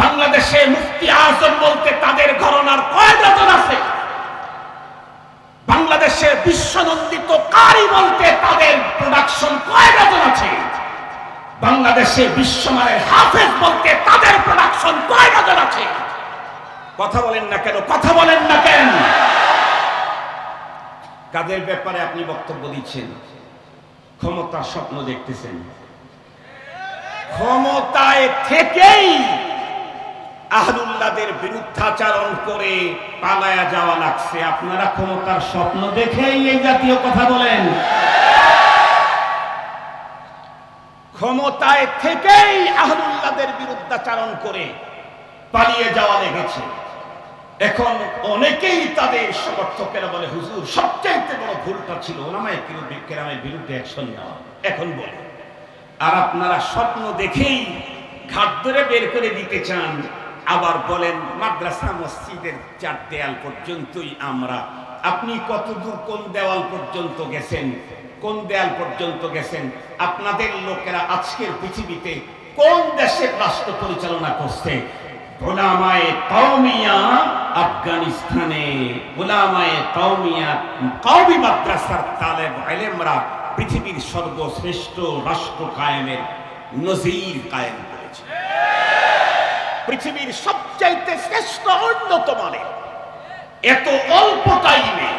বাংলাদেশে মুফতি আজম বলতে তাদের ঘরনার কয় ডজন আছে? বাংলাদেশে বিশ্বনন্দিত কারি বলতে তাদের প্রোডাকশন কয় ডজন আছে? বাংলাদেশে বিশ্বমানের হাফেজ বলতে তাদের প্রোডাকশন কয় ডজন আছে? কথা বলেন না কেন? কথা বলেন না কেন? কাদের ব্যাপারে আপনি বক্তব্য দিচ্ছেন? ক্ষমতার স্বপ্ন দেখতেছেন। ক্ষমতায় থেকেই আহলুল্লাদের বিরুদ্ধাচারণ করে পালায়া যাওয়া লাগছে। আপনারা ক্ষমতার স্বপ্ন দেখেই এই জাতীয় কথা বলেন। ক্ষমতায় থেকেই আহলুল্লাদের বিরুদ্ধাচারণ করে পালিয়ে যাওয়া লেগেছে। এখন অনেকেই তাদের সমর্থকেরা বলে, হুজুর, সবচাইতে বড় ভুলটা ছিল বিরুদ্ধে অ্যাকশন নেওয়া। এখন বলে, আর আপনারা স্বপ্ন দেখেই ঘাট ধরে বের করে দিতে চান আবার বলেন, মাদ্রাসা, মসজিদের চার দেয়াল পর্যন্তই আমরা। আপনি কতদূর কোন দেওয়াল পর্যন্ত গেছেন? কোন দেয়াল পর্যন্ত গেছেন? আপনাদের লোকেরা আজকের পৃথিবীতে কোন দেশের রাষ্ট্র পরিচালনা করছে? গোলামায়ে আফগানিস্তানে। গোলামায়ে মাদ্রাসার পৃথিবীর সর্বশ্রেষ্ঠ রাষ্ট্র কায়েমের নজির কায়েম। পৃথিবীর সবচাইতে শ্রেষ্ঠ উন্নত মানের এত অল্প টাইমে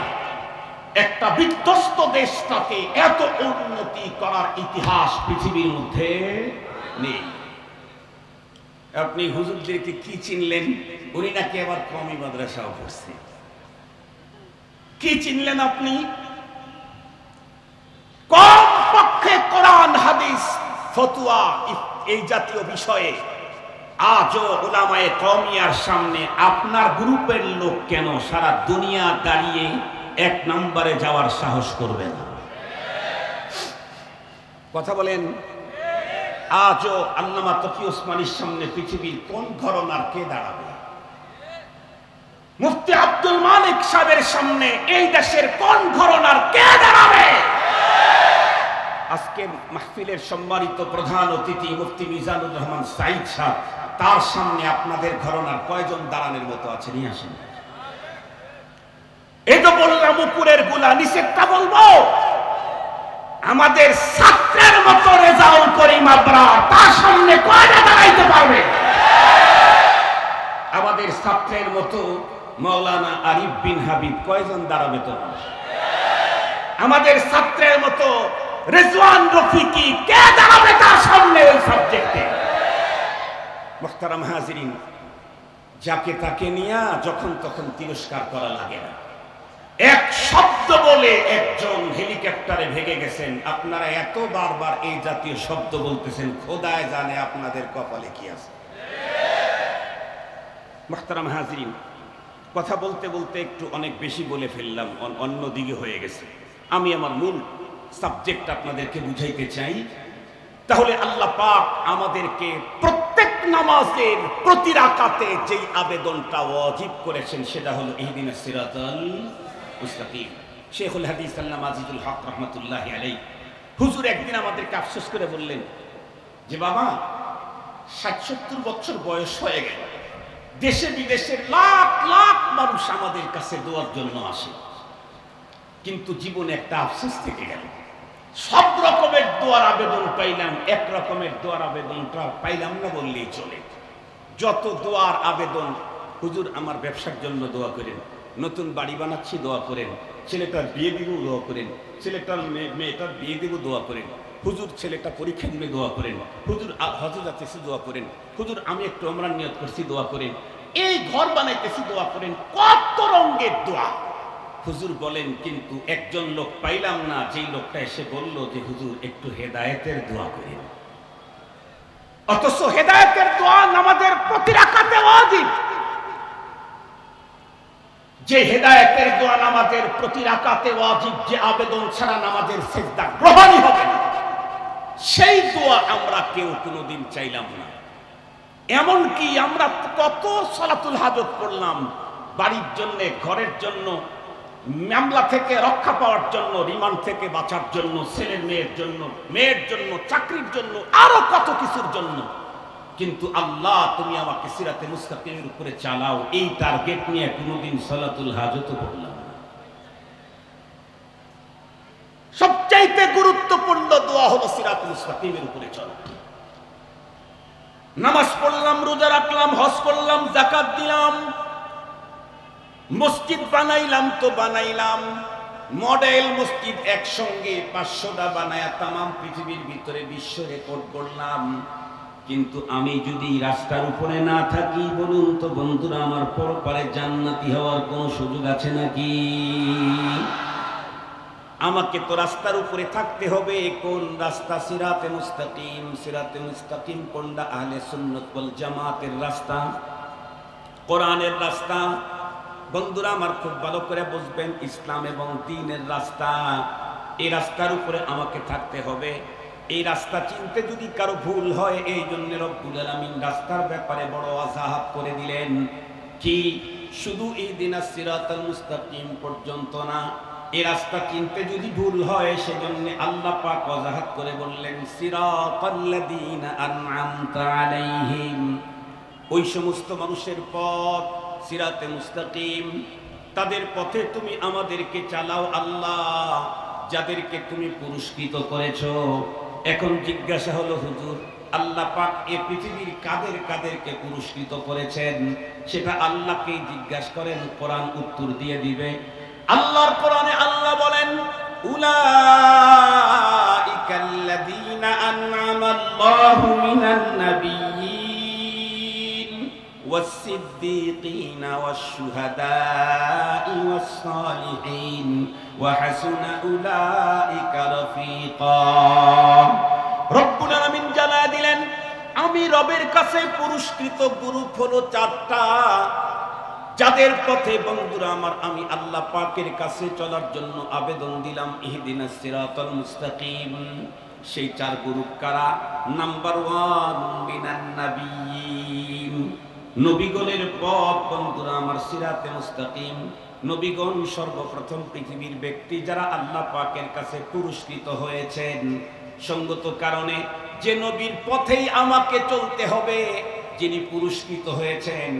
একটা বিধ্বস্ত দেশটাকে এত উন্নতি করার ইতিহাস পৃথিবীর মধ্যে নেই। আপনি হুজুরদেরকে কি চিনলেন? উনি নাকি আবার কমি মাদ্রাসাও পড়ছে। কি চিনলেন আপনি? কম পক্ষে কোরআন, হাদিস, ফতুয়া, এই জাতীয় বিষয়ে আজও ওলামায়ে কমিয়ার সামনে আপনার গ্রুপের লোক কেন সারা দুনিয়া দাঁড়িয়ে এক নম্বরে যাওয়ার সাহস করবে না? কথা বলেন। আজও আল্লামা তকি ওসমানীর সামনে পৃথিবীর কোন ঘরনার কে দাঁড়াবে? মুফতি আব্দুল মালিক সাহেবের সামনে এই দেশের কোন ঘরনার কে দাঁড়াবে? আজকে মাহফিলের সম্মানিত প্রধান অতিথি মুফতি মিজানুর রহমান সাইদ সাহেব, তার সামনে আপনাদের ঘরনার কয়জন দাঁড়ানোর মতো আছে? নিয়ে আসেন। এই তো বললাম, উপরেরগুলা নিষেধটা বলব। আমাদের ছাত্রের মতো রেজাউল করিম আবরা তার সামনে কয়টা দাঁড়াইতে পারবে? আমাদের ছাত্রের মতো মৌলানা আরিফ বিন হাবিব কয়জন দাঁড়াবে তো আমাদের ছাত্রের মতো রেজওয়ান রফিকি, কে দাঁড়াবে তার সামনে ওই সাবজেক্টে মোখতারাম হাজিরিন, যাকে তাকে নিয়ে যখন তখন তিরস্কার করা লাগে না। এক শব্দ বলে একজন হেলিকপ্টারে ভেগে গেছেন। আপনারা এত বারবার এই জাতীয় শব্দ বলতেছেন, খোদায় জানে আপনাদের কপালে কি আছে। মোখতারাম হাজরিন, কথা বলতে বলতে একটু অনেক বেশি বলে ফেললাম, অন- অন্য দিকে হয়ে গেছে। আমি আমার মূল সাবজেক্ট আপনাদেরকে বুঝাইতে চাই। তাহলে আল্লাহ পাক আমাদেরকে প্রত্যেক নামাজের প্রতি রাকাতে যেই আবেদনটা ওয়াজিব করেছেন, সেটা হলো ইহদিন সিরাতাল মুস্তাকিম। শেখুল হাদিস আল্লাহ আজিজুল হক রহমতুল্লাহ আলাই হুজুর একদিন আমাদেরকে আফসোস করে বললেন, যে বাবা ষাট সত্তর বছর বয়স হয়ে গেল। দেশে বিদেশের লাখ লাখ মানুষ আমাদের কাছে দোয়ার জন্য আসে। কিন্তু জীবনে একটা আফসোস থেকে গেল। সব রকমের দোয়ার আবেদন পাইলাম, এক রকমের দোয়ার আবেদনটা পাইলাম না বললেই চলে। যত দোয়ার আবেদন, হুজুর আমার ব্যবসার জন্য দোয়া করেন, নতুন বাড়ি বানাচ্ছি দোয়া করেন, ছেলেটার বিয়ে দিব দোয়া করেন, ছেলেটার মেয়ে- মেয়েটার বিয়ে দিব দোয়া করেন, হুজুর ছেলেটা পরীক্ষা দিবে দোয়া করেন, হুজুর হজে যাচ্তেছি দোয়া করেন, হুজুর আমি একটু আমরা নিয়ত করছি দোয়া করেন, এই ঘর বানাইতেছি দোয়া করেন, কত রঙ্গের দোয়া হুজুর বলেন, কিন্তু একজন লোক পাইলাম না। যেই লোকটা এসে বলল যে, হুজুর, একটু হেদায়েতের দোয়া করেন অথচ হেদায়েতের দোয়া নামাজের প্রতি রাখাতে ওয়াজিব। যে হেদায়েতের দোয়া নামাজের প্রতি রাকাতে ওয়াজিব, যে আবেদন ছাড়া নামাজের সেজদা গ্রহণই হবে না। সেই দোয়া আমরা কেউ কোনোদিন চাইলাম না। এমনকি আমরা কত সলাতুল হাজত করলাম, বাড়ির জন্য, ঘরের জন্য মামলা থেকে রক্ষা পাওয়ার জন্য, রিমান্ড থেকে বাঁচার জন্য, ছেলের মেয়ের জন্য মেয়ের জন্য, চাকরির জন্য, আরও কত কিছুর জন্য কিন্তু আল্লাহ, তুমি আমাকে সিরাতে মুস্তাকিমের উপরে চালাও, এই টার্গেট নিয়ে কোনোদিন সালাতুল হাজত করলাম। সবচাইতে গুরুত্বপূর্ণ দোয়া হলো সিরাত মুস্তাকিমের উপরে চলা নামাজ পড়লাম, রোজা রাখলাম, হজ করলাম জাকাত দিলাম মসজিদ বানাইলাম তো বানাইলাম। মডেল মসজিদ একসঙ্গে পাঁচশোটা বানায়া তামাম পৃথিবীর ভিতরে বিশ্ব রেকর্ড করলাম। কিন্তু আমি যদি রাস্তার উপরে না থাকি, বলুন তো বন্ধুরা, আমার পরপারে জান্নাতি হওয়ার কোনো সুযোগ আছে নাকি? আমাকে তো রাস্তার উপরে থাকতে হবে। কোন রাস্তা? সিরাতে মুস্তাকিম। সিরাতে মুস্তাকিম কোনটা? আহলে সুন্নত ওয়াল জামাতের রাস্তা। কোরআনের রাস্তা। বন্ধুরা আমার খুব ভালো করে বুঝবেন, ইসলাম এবং দিনের রাস্তা। এই রাস্তার উপরে আমাকে থাকতে হবে। এই রাস্তা চিনতে যদি কারও ভুল হয়, এই জন্য রব্বুল আলামিন রাস্তার ব্যাপারে বড় আজাহাব করে দিলেন। কি? শুধু এই দিন সিরাতাল মুস্তাকিম পর্যন্ত না এই রাস্তা চিনতে যদি ভুল হয়, সেজন্য আল্লাহ পাক ওয়াজাহাত করে বললেন সিরাতাল্লাযীনা আন'আমতা আলাইহিম। ওই সমস্ত মানুষের পথ সিরাতে মুস্তাকিম। তাদের পথে তুমি আমাদেরকে চালাও আল্লাহ, যাদেরকে তুমি পুরস্কৃত করেছ। এখন জিজ্ঞাসা হলো, হুজুর, আল্লাহ পাক এ পৃথিবীর কাদের কাদেরকে পুরস্কৃত করেছেন? সেটা আল্লাহকেই জিজ্ঞাসা করেন, কোরআন উত্তর দিয়ে দিবে। আল্লাহর কোরআনে আল্লাহ বলেন, উলাইকাল্লাযীনা আন'আমা আল্লাহু মিনান নাবিয়্যিন والصديقين والشهداء والصالحين وحسن أولئك رفيقا রব্বুল আলামিন জানা দিলেন আমি রবের কাছে পুরস্কৃত গ্রুপ হলো চারটা যাদের পথে বন্ধুরা আমার আমি আল্লাহ পাকের কাছে চলার জন্য আবেদন দিলাম ইহদিনা সিরাতাল মুস্তাকিম সেই চার গ্রুপ কারা নাম্বার ওয়ান মিনান নাবিয়িন নবীগণের পথ বন্ধুরা আমার সিরাতে মুস্তাকিম। নবীগণ সর্বপ্রথম পৃথিবীর ব্যক্তি যারা আল্লাহ পাকের কাছে পুরস্কৃত হয়েছেন। সঙ্গত কারণে যে নবীর পথেই আমাকে চলতে হবে, যিনি পুরস্কৃত হয়েছেন,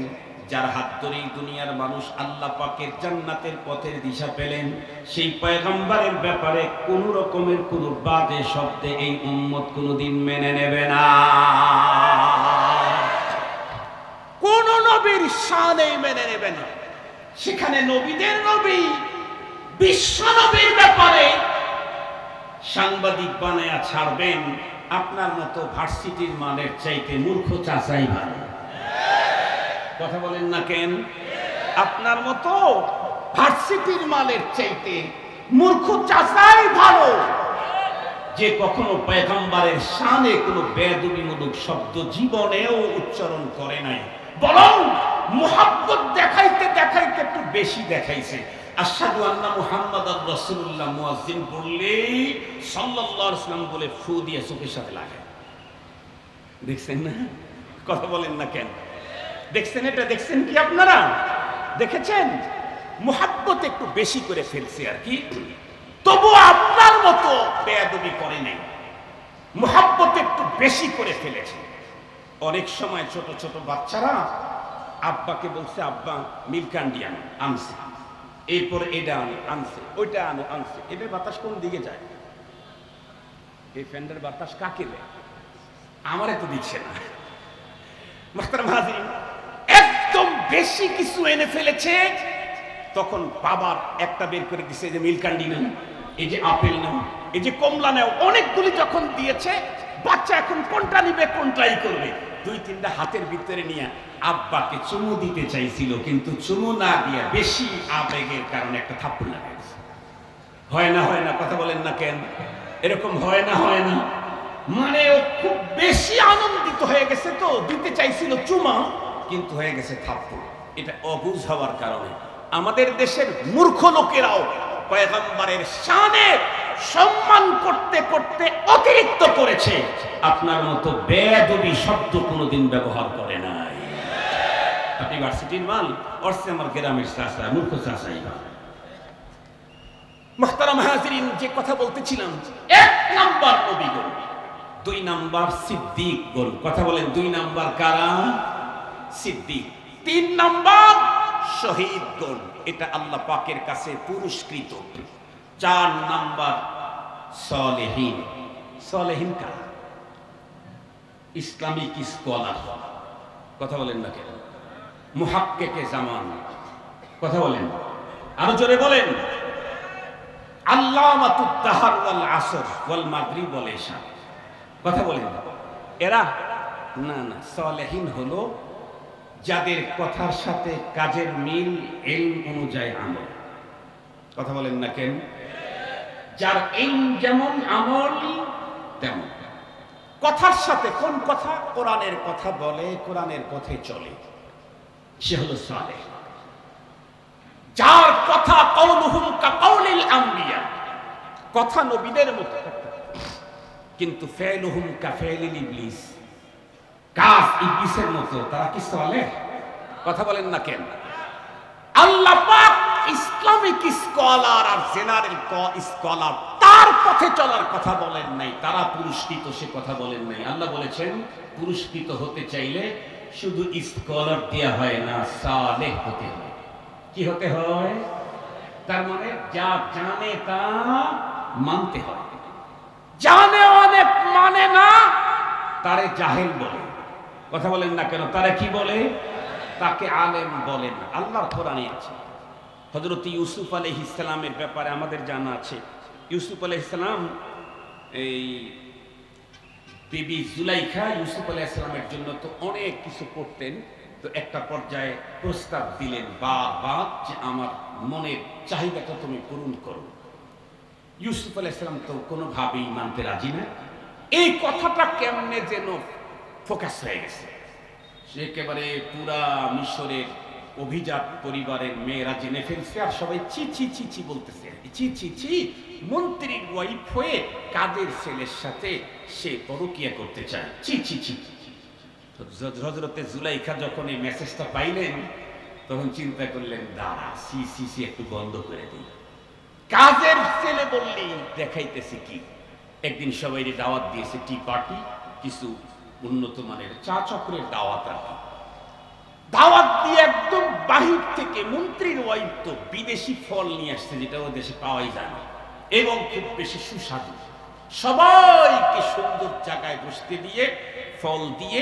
যার হাত ধরেই দুনিয়ার মানুষ আল্লাহ পাকের জান্নাতের পথের দিশা পেলেন। সেই পয়গম্বরের ব্যাপারে কোন রকমের কোন বাদে শব্দে এই উম্মত কোনোদিন মেনে নেবে না। কোন নবীর শানেই মেনে নেবে না। সেখানে নবীদের নবী, বিশ্ব নবীর ব্যাপারে সাংবাদিক বানায়া ছাড়বেন, আপনার মতো ভার্সিটির মানের চাইতে মূর্খ চাচাই ভালো। কথা বলেন না কেন? আপনার মতো ভার্সিটির মালের চাইতে মূর্খ চাচাই ভালো। যে কখনো পয়গম্বরের শানে কোনো বেদবিমূলক শব্দ জীবনেও উচ্চারণ করে নাই। বরং মুহাব্বত দেখাইতে দেখাইতে একটু বেশি দেখাইছে। কথা বলেন না কেন? দেখছেন এটা? দেখছেন কি আপনারা? দেখেছেন? মুহাব্বত একটু বেশি করে ফেলছে আর কি। তবু আপনার মতো বেয়াদবি করে নাই। মুহাব্বত একটু বেশি করে ফেলেছে। অনেক সময় ছোট ছোট বাচ্চারা আব্বাকে বলছে, আব্বা মিল্কান্ডি আনো আনছে। এরপর এটা আনো, আনছে, ওইটা আনো, আনছে। এটার বাতাস কোন দিকে যায়? এই ফ্যান্ডের বাতাস কাকে দেয়? আমারে তো দিচ্ছে না। মাস্টার মহাজিন একদম বেশি কিছু এনে ফেলেছে, তখন বাবার একটা বের করে দিছে যে মিল্কান্ডি নাও এই যে আপেল নাও এই যে কমলা নাও অনেকগুলি যখন দিয়েছে বাচ্চা এখন কোনটা নিবে, কোনটাই করবে? দুই তিনটা হাতের ভিতরে নিয়ে আব্বাকে চুমু দিতে চাইছিল, কিন্তু চুমু না দিয়ে বেশি আবেগের কারণে একটা থাপ্পড় লাগাইছে হয় না হয় না, কথা বলেন না কেন? এরকম হয় না হয় না। মানে ও খুব বেশি আনন্দিত হয়ে গেছে তো, দিতে চাইছিল চুমা, কিন্তু হয়ে গেছে থাপ্পড়। এটা অবুঝ হওয়ার কারণে। আমাদের দেশের মূর্খ লোকেরাও পয়গম্বরের শানে সম্মান করতে করতে অতিরিক্ত করেছে। আপনার মতো বেদবি শব্দ কোনোদিন ব্যবহার করে নাই। আপনি ভার্সিটির মাল অর্থে আমার গ্রামের চাষা মূর্খ চাষাই ভালো মোহতারাম হাজিরিন যে কথা বলতেছিলাম এক নাম্বার নবীগণ দুই নাম্বার সিদ্দিক গুণ কথা বলেন দুই নাম্বার কারা? সিদ্দিক। তিন নাম্বার শহীদ গুণ এটা আল্লাহ পাকের কাছে পুরস্কৃত। চার নাম্বার সলেহীন। সলেহীন কারা? Islamic scholar. কথা বলেন না কেন? মুহাক্কেকে জামান। কথা বলেন। আরও জোরে বলেন। আল্লামাতুত্তাহার ওয়াল আসর ওয়াল মাগরিব ওয়াল কথা বলেন। এরা? না না, সলেহীন হলো যাদের কথার সাথে কাজের মিল এল অনুযায়ী আমল। কথা বলেন না কেন? যার এল যেমন আমল, তেমন। কথার সাথে কোন কথা? কোরআনের কথা বলে, কোরআনের পথে চলে। সে হলো সালেহ যার কথা কৌলুহুম কাউলিল আম্বিয়া কথা নবীদের মতো। কিন্তু ফেলুহুম কা ফেলিল ইবলিস। কাজ ইবলিসের মতো। তারা কি সালেহ কথা বলেন না কেন? আল্লাহ পাক ইসলামিক স্কলার আর জেনারেল স্কলার, তার পথে চলার কথা বলেন নাই, তারা পুরস্কৃত, সে কথা বলেন নাই। আল্লাহ বলেছেন, পুরস্কৃত হতে চাইলে শুধু স্কলার দেওয়া হয় না, সালেহ হতে হয়। কি হতে হয়? তার মানে যা জানে তা মানতে হয়। জানে অনেক মানে না, তারে জাহেল বলে। কথা বলেন না কেন? তারা কি বলে? তাকে আলেম না। আল্লাহর কোরআনে আছে। হজরত ইউসুফ আলহ ইসলামের ব্যাপারে আমাদের জানা আছে। ইউসুফ আলহ ইসলাম এই বিবি জুলাইখা ইউসুফ আলাহ ইসলামের জন্য তো অনেক কিছু করতেন, তো একটা পর্যায়ে প্রস্তাব দিলেন বা বা যে আমার মনের চাহিদাটা তুমি পূরণ করো। ইউসুফ আলাহ ইসলাম তো কোনোভাবেই মানতে রাজি না। এই কথাটা কেমনে যেন ফোকাস হয়ে গেছে। সে একেবারে পুরা মিশরের অভিজাত পরিবারের মেয়েরা জেনে ফেলছে আর সবাই চি চি চি চি বলতেছে। চি চি চি মন্ত্রীর ওয়াইফ হয়ে কাদের ছেলের সাথে সে পরকিয়া করতে চায়? চি চি চি। হজরতে জুলাইখা যখন এই মেসেজটা পাইলেন, তখন চিন্তা করলেন, দাঁড়া সি সি সি একটু বন্ধ করে দিই। কাজের ছেলে বললি দেখাইতেছে কি? একদিন সবাই দাওয়াত দিয়েছে টি পার্টি কিছু উন্নত মানের চা চক্রের দাওয়াত কি। দাওয়াত দিয়ে একদম বাহির থেকে মন্ত্রীর ওয়াইফ তো বিদেশি ফল নিয়ে আসছে, যেটা ও দেশে পাওয়াই যায় না। এবং খুব বেশি সুস্বাদু। সবাইকে সুন্দর জায়গায় বসতে দিয়ে, ফল দিয়ে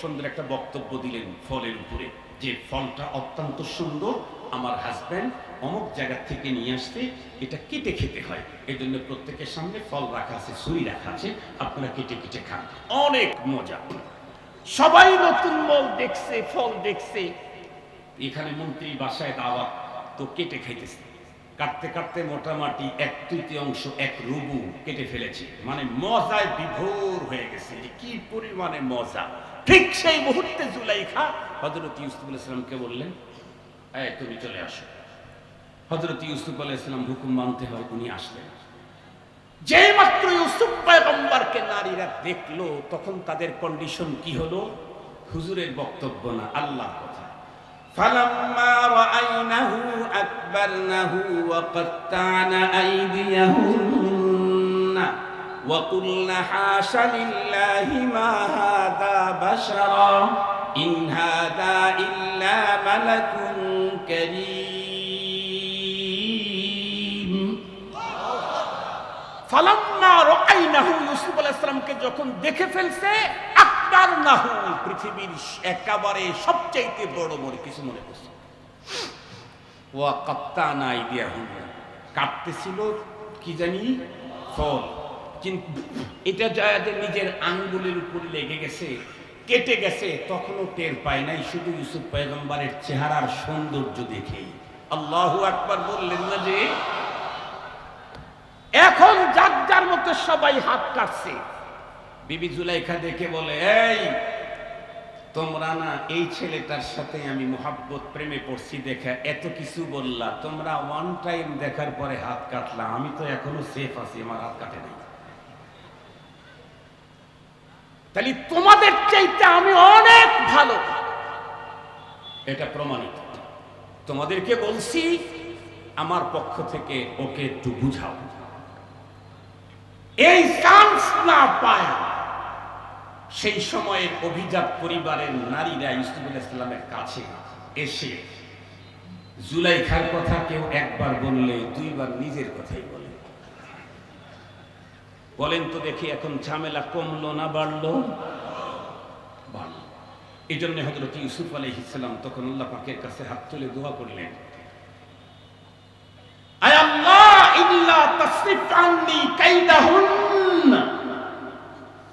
সুন্দর একটা বক্তব্য দিলেন ফলের উপরে, যে ফলটা অত্যন্ত সুন্দর, আমার হাজব্যান্ড অমুক জায়গা থেকে নিয়ে আসতে এটা কেটে খেতে হয়। এই জন্য প্রত্যেকের সামনে ফল রাখা আছে সুই রাখা আছে, আপনারা কেটে কেটে খান। অনেক মজা। সবাই নতুন ফল দেখছে ফল দেখছে। এখানে মন্ত্রী বাসায় দাওয়াত তো কেটে খাইতেছে। কাটতে কাটতে মোটামুটি এক তৃতীয়াংশ, এক রুবু কেটে ফেলেছে। মানে মজায় বিভোর হয়ে গেছে কি পরিমাণে মজা। ঠিক সেই মুহূর্তে জুলাইখা হজরত ইউসুফ ইসলামকে বললেন তুমি চলে আসো। হজরত ইউসুফ আলাইসালাম হুকুম মানতে হয় উনি আসলেন। যে মাত্র ইউসুফ পয়গম্বরকে নারীরা দেখলো তখন তাদের কন্ডিশন কি হলো হুজুরের বক্তব্য না আল্লাহর কথা فلما رأينه أكبرنه وقطعن أيديهن وقلن حاش لله ما هذا بشرا إن هذا إلا ملك كريم যখন দেখে ফেলছে আকবারনাহু পৃথিবীর একেবারে বড় কাটতেছিল কি জানি কিন্তু এটা যায় যে নিজের আঙ্গুলের উপরে লেগে গেছে, কেটে গেছে, তখনও টের পায় নাই, শুধু ইউসুফ পয়গম্বরের চেহারার সৌন্দর্য দেখেই। আল্লাহু আকবার বললেন না যে এখন যার যার মতো সবাই হাত কাটছে। বিবি জুলাইখা দেখে বলে এই তোমরা না এই ছেলেটার সাথে আমি মোহাব্বত প্রেমে পড়ছি দেখা এত কিছু বললা। তোমরা ওয়ান টাইম দেখার পরে হাত কাটলা। আমি তো এখনও সেফ আছি আমার হাত কাটে নাই। তাহলে তোমাদের চাইতে আমি অনেক ভালো। এটা প্রমাণিত। তোমাদেরকে বলছি আমার পক্ষ থেকে ওকে একটু বুঝাও। এই চান্স না পায়। সেই সময়ের অভিজাত পরিবারের নারীরা ইউসুফ ইসলামের কাছে এসে জুলাইখার কথা কেউ একবার বললে, দুইবার নিজের কথাই বলে। বলেন তো দেখি এখন ঝামেলা কমলো না বাড়লো? বাড়লো। এই জন্য হজরত ইউসুফ আলহ ইসলাম তখন আল্লাহ পাকের কাছে হাত তুলে দোয়া করলেন।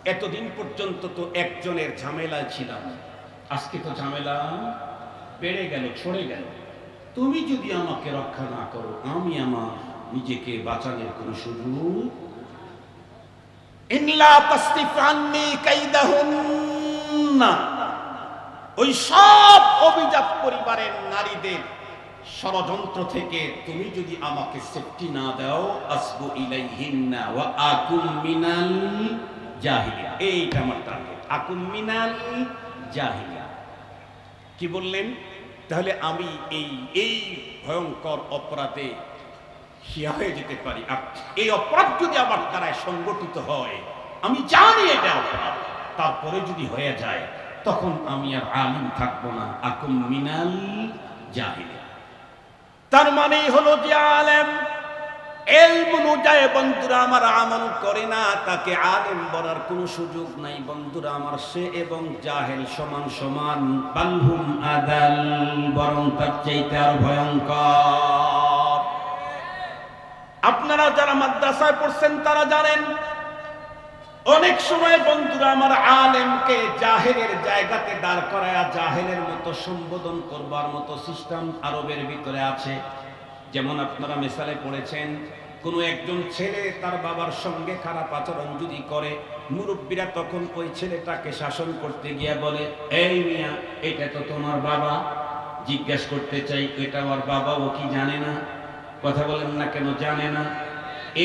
এতদিন পর্যন্ত তো একজনের ঝামেলায় ছিলাম। আজকে তো ঝামেলা বেড়ে গেল ছড়ে গেল। তুমি যদি আমাকে রক্ষা না করো, আমি আমার নিজেকে বাঁচানোর কোন সুযোগ? ওই সব অভিজাত পরিবারের নারীদের ষড়যন্ত্র থেকে তুমি যদি আমাকে সেফটি না দাও, আসবু কি বললেন? তাহলে আমি এই এই ভয়ঙ্কর অপরাধে হিয়া হয়ে যেতে পারি। আর এই অপরাধ যদি আমার দ্বারায় সংগঠিত হয়, আমি জানি এটা অপরাধ। তারপরে যদি হয়ে যায়, তখন আমি আর আলিম থাকব না। আকুম মিনাল জাহিলিয়া। তার মানে হলো যে আলেম। এলম অনুযায়ী বন্ধুরা আমার আমল করে না, তাকে আলেম বলার কোনো সুযোগ নাই। বন্ধুরা আমার সে এবং জাহেল সমান সমান। বালহুম আদাল, বরং তার চাইতে আর ভয়ঙ্কর। আপনারা যারা মাদ্রাসায় পড়ছেন, তারা জানেন অনেক সময় বন্ধুরা আমার আলেমকে জাহেলের জায়গাতে দাঁড় করায়া জাহেলের মতো সম্বোধন করবার মতো সিস্টেম আরবের ভিতরে আছে। যেমন আপনারা মেসালে পড়েছেন, কোনো একজন ছেলে তার বাবার সঙ্গে খারাপ আচরণ যদি করে, মুরব্বীরা তখন ওই ছেলেটাকে শাসন করতে গিয়ে বলে, এই মিয়া, এটা তো তোমার বাবা। জিজ্ঞেস করতে চাই, এটা আমার বাবা, ও কি জানে না? কথা বলেন না কেন, জানে না।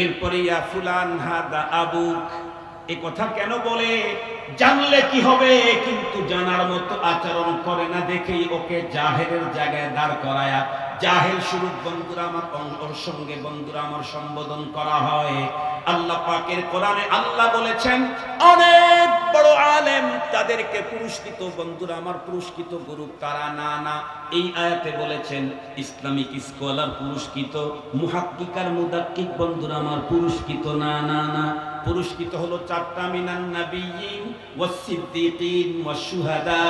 এরপরে ইয়া ফুলান হাদা আবুক। এ কথা কেন বলে? জানলে কি হবে? কিন্তু জানার মতো আচরণ করে না দেখেই ওকে জাহেলের জায়গায় দাঁড় করায়া জাহেল শুরু বন্ধুরা আমার অং- ওর সঙ্গে বন্ধুরা আমার সম্বোধন করা হয়। আল্লাহ পাকের কোরআনে আল্লাহ বলেছেন, অনেক বড় আলেম তাদেরকে পুরস্কৃত বন্ধুরা আমার পুরস্কৃত গুরু তারা না না। এই আয়াতে বলেছেন, ইসলামিক স্কলার পুরস্কৃত মুহাক্কিকার মুদাক্কিক বন্ধুরা আমার পুরস্কৃত। না না না। পুরস্কৃত হলো চারটা মিনান নাবিয়িন ওয়াস সিদ্দিকিন ওয়াস শুহাদা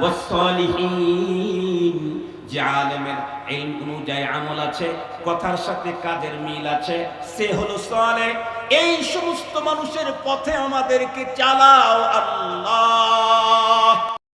ওয়াস সালিহিন যে আলেমের ইলম অনুযায়ী আমল আছে, কথার সাথে কাজের মিল আছে, সে হলো সলে। এই সমস্ত মানুষের পথে আমাদেরকে চালাও আল্লাহ।